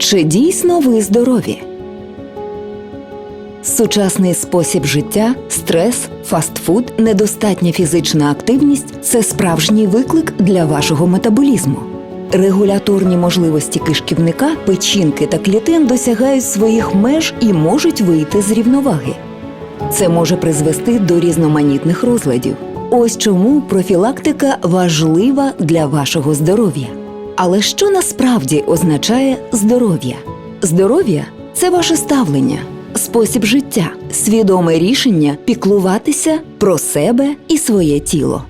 Чи дійсно ви здорові? Сучасний спосіб життя, стрес, фастфуд, недостатня фізична активність це справжній виклик для вашого метаболізму. Регуляторні можливості кишківника, печінки та клітин досягають своїх меж і можуть вийти з рівноваги. Це може призвести до різноманітних розладів. Ось чому профілактика важлива для вашого здоров'я. Але що насправді означає здоров'я? Здоров'я це ваше ставлення, спосіб життя, свідоме рішення піклуватися про себе і своє тіло.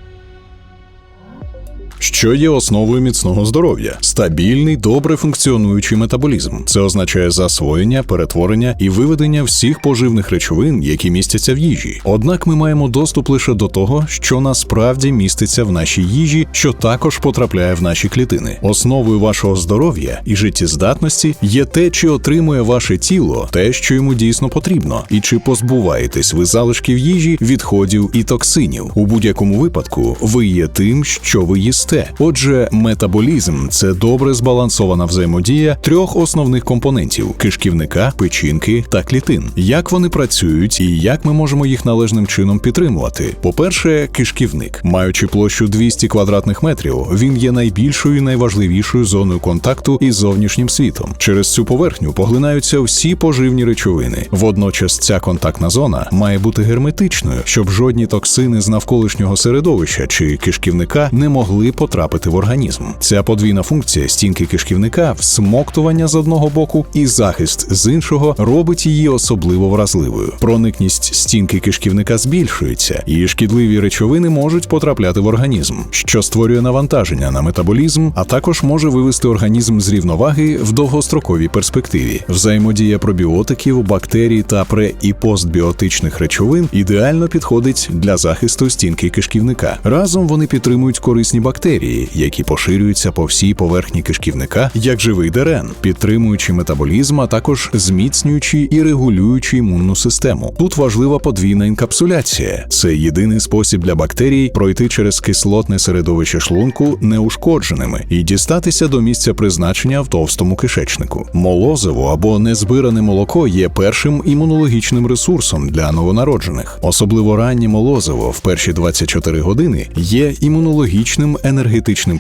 Що є основою міцного здоров'я? Стабільний, добре функціонуючий метаболізм. Це означає засвоєння, перетворення і виведення всіх поживних речовин, які містяться в їжі. Однак ми маємо доступ лише до того, що насправді міститься в нашій їжі, що також потрапляє в наші клітини. Основою вашого здоров'я і життєздатності є те, чи отримує ваше тіло те, що йому дійсно потрібно, і чи позбуваєтесь ви залишків їжі, відходів і токсинів. У будь-якому випадку ви є тим, що ви їсте. Отже, метаболізм це добре збалансована взаємодія трьох основних компонентів: кишківника, печінки та клітин. Як вони працюють і як ми можемо їх належним чином підтримувати? По-перше, кишківник, маючи площу 200 квадратних метрів, він є найбільшою і найважливішою зоною контакту із зовнішнім світом. Через цю поверхню поглинаються всі поживні речовини. Водночас ця контактна зона має бути герметичною, щоб жодні токсини з навколишнього середовища чи кишківника не могли потрапити в організм. Ця подвійна функція стінки кишківника, всмоктування з одного боку і захист з іншого робить її особливо вразливою. Проникність стінки кишківника збільшується, і шкідливі речовини можуть потрапляти в організм, що створює навантаження на метаболізм, а також може вивести організм з рівноваги в довгостроковій перспективі. Взаємодія пробіотиків, бактерій та пре і постбіотичних речовин ідеально підходить для захисту стінки кишківника. Разом вони підтримують корисні бактерії, які поширюються по всій поверхні кишківника, як живий дерен, підтримуючи метаболізм, а також зміцнюючи і регулюючи імунну систему. Тут важлива подвійна інкапсуляція. Це єдиний спосіб для бактерій пройти через кислотне середовище шлунку неушкодженими і дістатися до місця призначення в товстому кишечнику. Молозиво або незбиране молоко є першим імунологічним ресурсом для новонароджених. Особливо раннє молозиво в перші 24 години є імунологічним енергетичним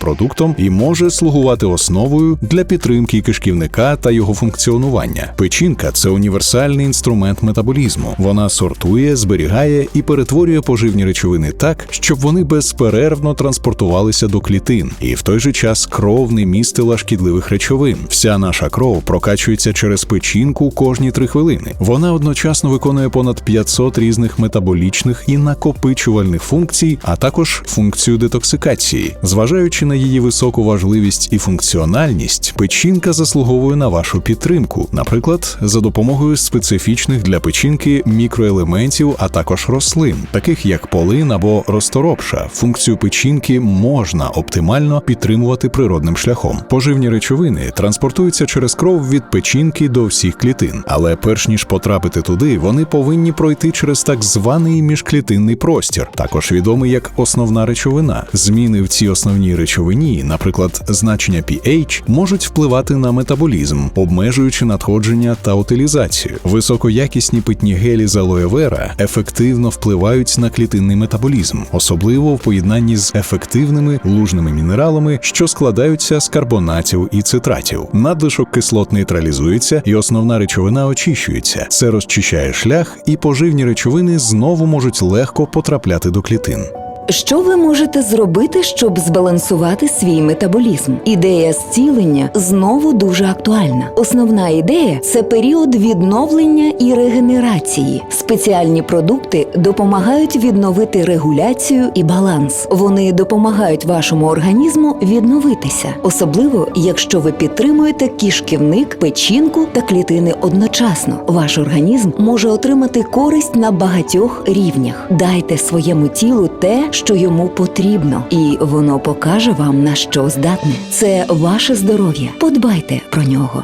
продуктом і може слугувати основою для підтримки кишківника та його функціонування. Печінка це універсальний інструмент метаболізму. Вона сортує, зберігає і перетворює поживні речовини так, щоб вони безперервно транспортувалися до клітин, і в той же час кров не містила шкідливих речовин. Вся наша кров прокачується через печінку кожні три хвилини. Вона одночасно виконує понад 500 різних метаболічних і накопичувальних функцій, а також функцію детоксикації. Зважаючи на її високу важливість і функціональність, печінка заслуговує на вашу підтримку, наприклад, за допомогою специфічних для печінки мікроелементів, а також рослин, таких як полин або розторопша. Функцію печінки можна оптимально підтримувати природним шляхом. Поживні речовини транспортуються через кров від печінки до всіх клітин, але перш ніж потрапити туди, вони повинні пройти через так званий міжклітинний простір, також відомий як основна речовина. Зміни в цій основній речовині, наприклад, значення pH, можуть впливати на метаболізм, обмежуючи надходження та утилізацію. Високоякісні питні гелі з алоє вера ефективно впливають на клітинний метаболізм, особливо в поєднанні з ефективними лужними мінералами, що складаються з карбонатів і цитратів. Надлишок кислот нейтралізується, і основна речовина очищується. Це розчищає шлях, і поживні речовини знову можуть легко потрапляти до клітин. Що ви можете зробити, щоб збалансувати свій метаболізм? Ідея зцілення знову дуже актуальна. Основна ідея це період відновлення і регенерації. Спеціальні продукти допомагають відновити регуляцію і баланс. Вони допомагають вашому організму відновитися, особливо якщо ви підтримуєте кишківник, печінку та клітини одночасно. Ваш організм може отримати користь на багатьох рівнях. Дайте своєму тілу те, що йому потрібно, і воно покаже вам на що здатне. Це ваше здоров'я. Подбайте про нього.